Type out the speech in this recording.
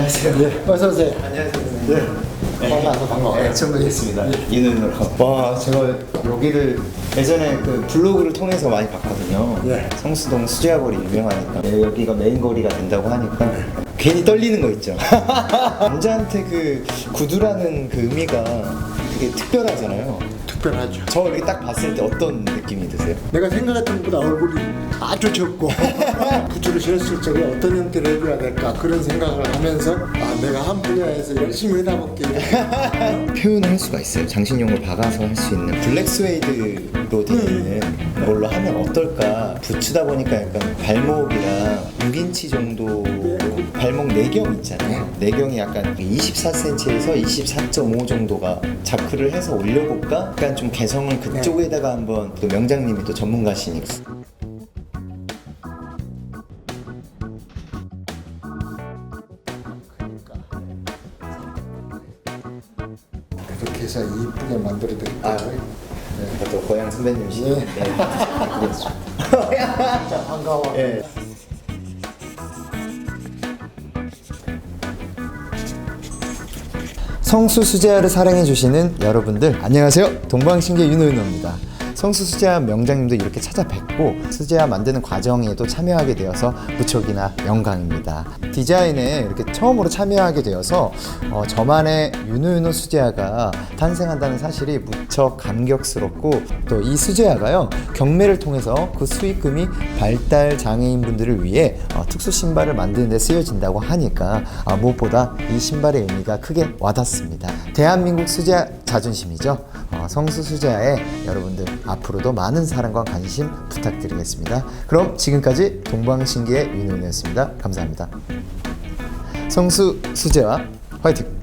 안녕하세요. 네, 어서 오세요. 안녕하세요. 네. 반가워서 반가워요. 네, 처음 뵙겠습니다. 이 눈으로. 와, 제가 여기를 예전에 그 블로그를 통해서 많이 봤거든요. 네. 성수동 수제화거리 유명하니까 네, 여기가 메인 거리가 된다고 하니까 괜히 떨리는 거 있죠. 남자한테 그 구두라는 그 의미가 되게 특별하잖아요. 특별하죠. 저 이렇게 딱 봤을 때 어떤 느낌이 드세요? 내가 생각했던 것보다 얼굴이 아주 적고 구두를 신었을 적에 어떤 형태를 해줘야 될까 그런 생각을 하면서 아 내가 한 분야에서 열심히 해다볼게 표현을 할 수가 있어요. 장신용을 박아서 할 수 있는 블랙 스웨이드 로 되어 있는 걸로 하면 어떨까? 붙이다 보니까 약간 발목이랑 6인치 정도 발목 내경 있잖아요. 내경이 약간 24cm에서 24.5 정도가 자크를 해서 올려볼까? 약간 좀 개성을 그쪽에다가 한번 또 명장님이 또 전문가시니까. 그렇게 해서 이쁘게 만들어 드릴게요. 아, 또 고향 선배님이시네. 네. 자, 반가워. 네. 성수 수제화를 사랑해 주시는 여러분들 안녕하세요 동방신기 윤호윤호입니다 성수 수제화 명장님도 이렇게 찾아뵙고 수제화 만드는 과정에도 참여하게 되어서 무척이나 영광입니다 디자인에 이렇게 처음으로 참여하게 되어서 어, 저만의 윤호윤호 수제화가 탄생한다는 사실이 무척 감격스럽고 또 이 수제화가요 경매를 통해서 그 수익금이 발달 장애인분들을 위해 어, 특수 신발을 만드는 데 쓰여진다고 하니까 아, 무엇보다 이 신발의 의미가 크게 와닿습니다. 대한민국 수제화 자존심이죠. 어, 성수 수제화에 여러분들 앞으로도 많은 사랑과 관심 부탁드리겠습니다. 그럼 지금까지 동방신기의 윤호윤이었습니다. 감사합니다. 성수 수제화 화이팅!